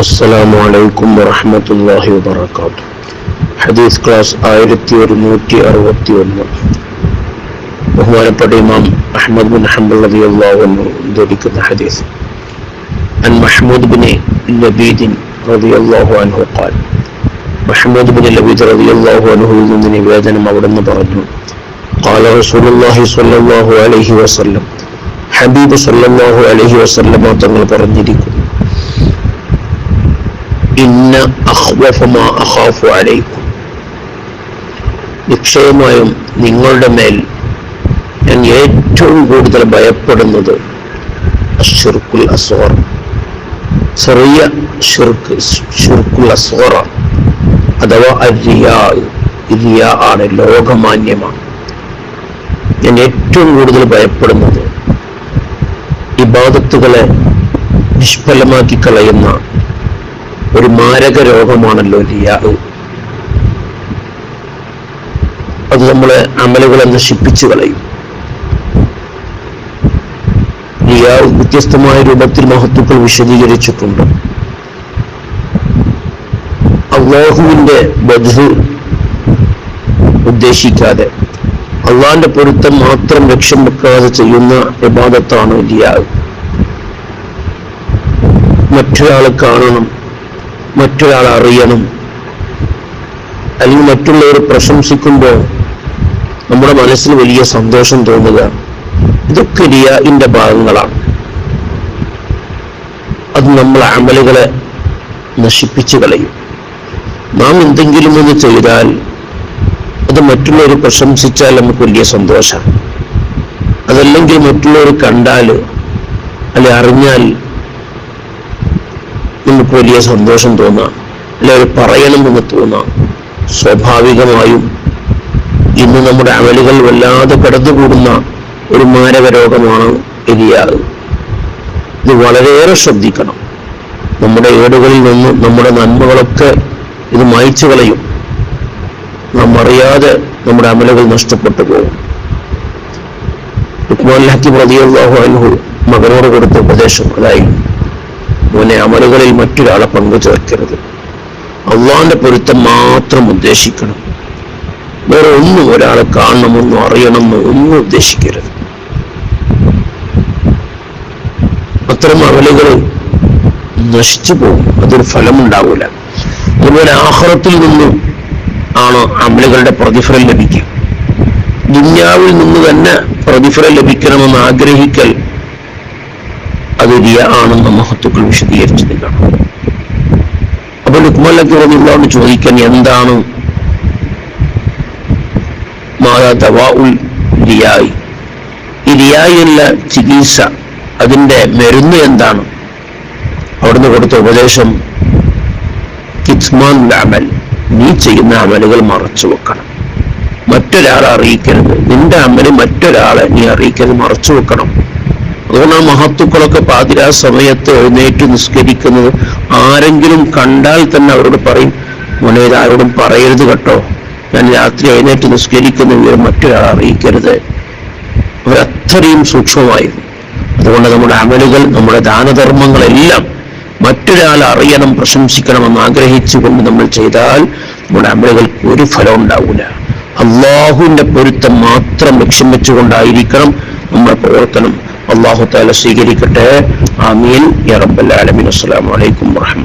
അസ്സലാമു അലൈക്കും വറഹ്മത്തുള്ളാഹി വബറകാതുഹു ഹദീസ് ക്ലാസ് ആയിരത്തി ഒരുന്നൂറ്റി അറുപത്തി ഒന്ന് ബഹുമാനപ്പെട്ട ഇമാം അഹ്മദ് ബിൻ ഹംബൽ റളിയല്ലാഹു അൻഹു ധരിക്കുന്ന ഹദീസ് عن محمود بن لبيد رضي الله عنه قال محمود بن لبيد رضي الله عنه നിന്ന് നിവേദനം അവിടുന്ന് പറഞ്ഞു قال رسول الله صلى الله عليه وسلم ഹബീബ് സല്ലല്ലാഹു അലൈഹി വസല്ലം തങ്ങൾ പറഞ്ഞിരിക്കുന്നു ഇന്ന അഹ്വഫമാ അഹാഫു അലൈക്കും നിശ്ചയമായും നിങ്ങളുടെ മേൽ ഞാൻ ഏറ്റവും കൂടുതൽ ഭയപ്പെടുന്നത് അഷ്റുക്കുൽ അസോർ ചെറിയ ഷിർക്ക് ഷിർക്കുൽ അസോറാണ് അഥവാ അരിയ ഇരിയ ആണ് ലോകമാന്യമാണ്. ഞാൻ ഏറ്റവും കൂടുതൽ ഭയപ്പെടുന്നത് ഇബാദത്തുകളെ നിഷ്ഫലമാക്കി കളയുന്ന ഒരു മാരക രോഗമാണല്ലോ റിയാ അത് നമ്മളെ അമലുകളെ നശിപ്പിച്ചു കളയും. റിയാ വ്യത്യസ്തമായ രൂപത്തിൽ മഹത്വക്കൾ വിശദീകരിച്ചിട്ടുണ്ട്. അള്ളാഹുവിന്റെ ബധു ഉദ്ദേശിക്കാതെ അള്ളാന്റെ പൊരുത്തം മാത്രം ലക്ഷ്യം വെക്കാതെ ചെയ്യുന്ന വിവാദത്താണ് റിയാ മറ്റൊരാളെ കാണണം. മറ്റൊരാൾ അറിയണം. അല്ലെങ്കിൽ മറ്റുള്ളവർ പ്രശംസിക്കുമ്പോൾ നമ്മുടെ മനസ്സിന് വലിയ സന്തോഷം തോന്നുക. ഇതൊക്കെ റിയാഇന്റെ ഭാഗങ്ങളാണ്. അത് നമ്മളെ അമലുകളെ നശിപ്പിച്ചു കളയും. നാം എന്തെങ്കിലും ഒന്ന് ചെയ്താൽ അത് മറ്റുള്ളവർ പ്രശംസിച്ചാൽ നമുക്ക് വലിയ സന്തോഷമാണ്. അതല്ലെങ്കിൽ മറ്റുള്ളവർ കണ്ടാൽ അല്ലെ അറിഞ്ഞാൽ നമുക്ക് വലിയ സന്തോഷം തോന്നാം. അല്ലെ അവർ പറയണമെന്ന് തോന്നാം. സ്വാഭാവികമായും ഇന്ന് നമ്മുടെ അമലുകൾ വല്ലാതെ കടന്നുകൂടുന്ന ഒരു മാരക രോഗമാണ് എരിയാത് ഇത് വളരെയേറെ ശ്രദ്ധിക്കണം. നമ്മുടെ ഏടുകളിൽ നിന്ന് നമ്മുടെ നന്മകളൊക്കെ ഇത് മായ്ച്ചു കളയും. നാം അറിയാതെ നമ്മുടെ അമലുകൾ നഷ്ടപ്പെട്ടു പോകും. ഉക്മാൻ ഹക്കിം അൻഹു മകനോട് കൊടുത്ത ഉപദേശം അതായിരുന്നു. മോനെ അമലുകളിൽ മറ്റൊരാളെ പങ്കു ചേർക്കരുത്. അള്ളാന്റെ പൊരുത്തം മാത്രം ഉദ്ദേശിക്കണം. വേറെ ഒന്നും ഒരാളെ കാണണമെന്നോ അറിയണമെന്നോ ഒന്നും ഉദ്ദേശിക്കരുത്. അത്തരം അമലുകൾ നശിച്ചു പോകും. അതൊരു ഫലമുണ്ടാവില്ല. അതുപോലെ ആഹ്റത്തിൽ നിന്നും ആണ് അമലുകളുടെ പ്രതിഫലം ലഭിക്കുക. ദുന്യാവിൽ നിന്ന് തന്നെ പ്രതിഫലം ലഭിക്കണമെന്ന് ആഗ്രഹിക്കൽ അത് റിയ ആണെന്ന് മഹത്തുക്കൾ വിശദീകരിച്ചത് കാണാം അപ്പൊ പറഞ്ഞുള്ളതുകൊണ്ട് ചോദിക്കാൻ എന്താണ്? മാതാ ചികിത്സ അതിന്റെ മരുന്ന് എന്താണ്? അവിടുന്ന് കൊടുത്ത ഉപദേശം കിത്മാൻ അമൽ നീ ചെയ്യുന്ന അമലുകൾ മറച്ചു വെക്കണം. മറ്റൊരാളെ അറിയിക്കരുത്. നിന്റെ അമൽ മറ്റൊരാളെ നീ അറിയിക്കരുത്. മറച്ചു വെക്കണം. അതുകൊണ്ട് ആ മഹത്തുക്കളൊക്കെ പാതിരാ സമയത്ത് എഴുന്നേറ്റ് നിസ്കരിക്കുന്നത്. ആരെങ്കിലും കണ്ടാൽ തന്നെ അവരോട് പറയും മോനെ ആരോടും പറയരുത് കേട്ടോ. ഞാൻ രാത്രി എഴുന്നേറ്റ് നിസ്കരിക്കുന്ന വിവരം മറ്റൊരാൾ അറിയിക്കരുത്. അവരത്രയും സൂക്ഷ്മമായിരുന്നു. അതുകൊണ്ട് നമ്മുടെ അമലുകൾ നമ്മുടെ ദാനധർമ്മങ്ങളെല്ലാം മറ്റൊരാൾ അറിയണം പ്രശംസിക്കണമെന്ന് ആഗ്രഹിച്ചുകൊണ്ട് നമ്മൾ ചെയ്താൽ നമ്മുടെ അമലുകൾക്ക് ഒരു ഫലം ഉണ്ടാവില്ല അള്ളാഹുവിന്റെ പൊരുത്തം മാത്രം ലക്ഷ്യം വെച്ചുകൊണ്ടായിരിക്കണം നമ്മുടെ പ്രവർത്തനം. അള്ളാഹു താല സ്വീകരിക്കട്ടെ. ആമീൻ. യാ റബ്ബൽ ആലമീൻ. അസ്സലാമു അലൈക്കും വറഹ്മത്തുള്ളാഹി